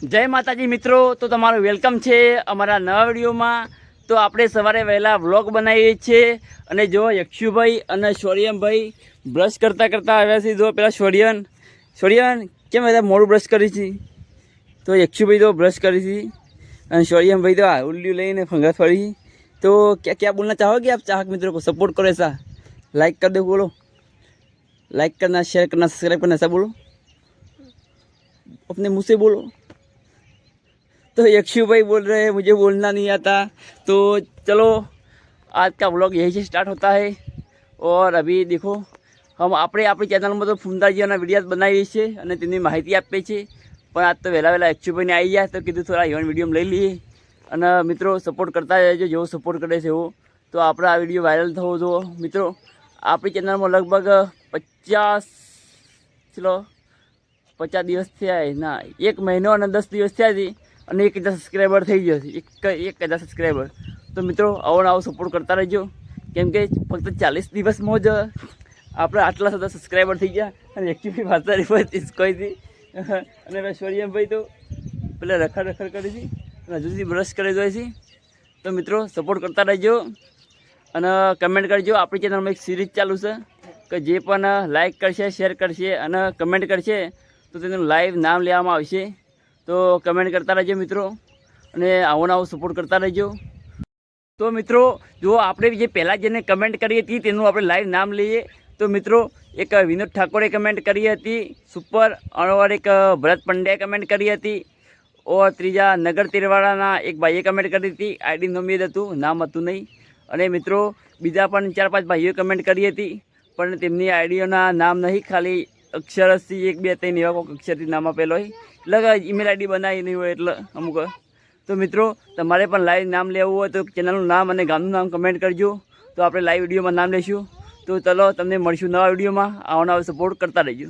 જય માતાજી મિત્રો તો તમારું વેલકમ છે અમારા નવા વિડીયોમાં તો આપણે સવારે વહેલા વ્લોગ બનાવીએ છીએ અને જો યક્ષુભાઈ અને શૌર્યમભાઈ બ્રશ કરતાં કરતાં આવ્યા છે જો પેલા શૌર્યન શૌર્યન કેમ બધા મોડું બ્રશ કરી છે તો યક્ષુભાઈ તો બ્રશ કરી છે અને શૌર્યમભાઈ તો આ ઉલ્લ્યું લઈને ફંગા ફરી તો क्या क्या बोलना चाहोगे आप चाहक मित्रों को सपोर्ट करो ऐसा लाइक कर दो बोलो लाइक करना शेयर करना सब्सक्राइब करना ऐसा बोलो अपने मुंह से बोलो तो यक्षु भाई बोल रहे हैं मुझे बोलना नहीं आता तो चलो आज का व्लॉग यहीं से स्टार्ट होता है और अभी देखो हम આપણે આપણી ચેનલમાં તો ફૂમદાજીઓના વિડીયો બનાવીએ છીએ અને તેની માહિતી આપીએ છીએ પણ આજ તો વહેલા વહેલા યક્ષુભાઈને આવી ગયા તો કીધું થોડા ઇવન વિડીયો લઈ લઈએ અને મિત્રો સપોર્ટ કરતા રહેજો જેવો સપોર્ટ કરે છે એવો તો આપણે આ વિડીયો વાયરલ થવો જો મિત્રો આપણી ચેનલમાં લગભગ પચાસ ચલો પચાસ દિવસ થયા છે. ના એક મહિનો અને દસ દિવસ થયા છે અને એક હજાર સબસ્ક્રાઈબર થઈ ગયો છે. એક એક હજાર સબસ્ક્રાઈબર તો મિત્રો, આવો આવો સપોર્ટ કરતા રહેજો. કેમ કે ફક્ત ચાલીસ દિવસમાં જ આપણે આટલા બધા સબસ્ક્રાઈબર થઈ ગયા. અને એકચ્યુઅલી વાર્તા કોઈ હતી અને પેલા શૌર્યભાઈ તો પેલા રખડ રખડ કરી હતી અને હજુ સુધી બ્રશ કરી જાય છે. તો મિત્રો સપોર્ટ કરતા રહેજો. અને કમેન્ટ કરજો. આપણી ચેનલમાં એક સિરીઝ ચાલુ છે. કે જે પણ લાઈક કરશે શેર કરશે અને કમેન્ટ કરશે, તો તેનું લાઈવ નામ લેવામાં આવશે. તો કમેન્ટ કરતા રહેજો મિત્રો અને આવો આવો સપોર્ટ કરતા રહેજો. તો મિત્રો, જો આપણે જે પહેલાં જેને કમેન્ટ કરી હતી તેનું આપણે લાઈવ નામ લઈએ. તો મિત્રો, એક વિનોદ ઠાકોરે કમેન્ટ કરી હતી, સુપર और એક ભરત પંડ્યાએ કમેન્ટ કરી હતી ઓર ત્રીજા નગર તિરવાડાના એક ભાઈએ કમેન્ટ કરી હતી આઈડી નોમિયદ હતું, નામ હતું નહીં. અને મિત્રો, બીજા પણ ચાર પાંચ ભાઈઓએ કમેન્ટ કરી હતી, પણ તેમની આઈડીઓના નામ નહીં, ખાલી અક્ષરથી એક, બે, ત્રણ એવા કોઈક અક્ષરથી નામ આપેલો હોય. એટલે ઈમેલ આઈડી બનાવી નહીં હોય એટલે અમુક. તો મિત્રો, તમારે પણ લાઈવ નામ લેવું હોય તો ચેનલનું નામ અને ગામનું નામ કમેન્ટ કરજો. તો આપણે લાઈવ વિડીયોમાં નામ લઈશું તો ચલો, તમને મળીશું નવા વિડીયોમાં આવનારો સપોર્ટ કરતા રહેજો.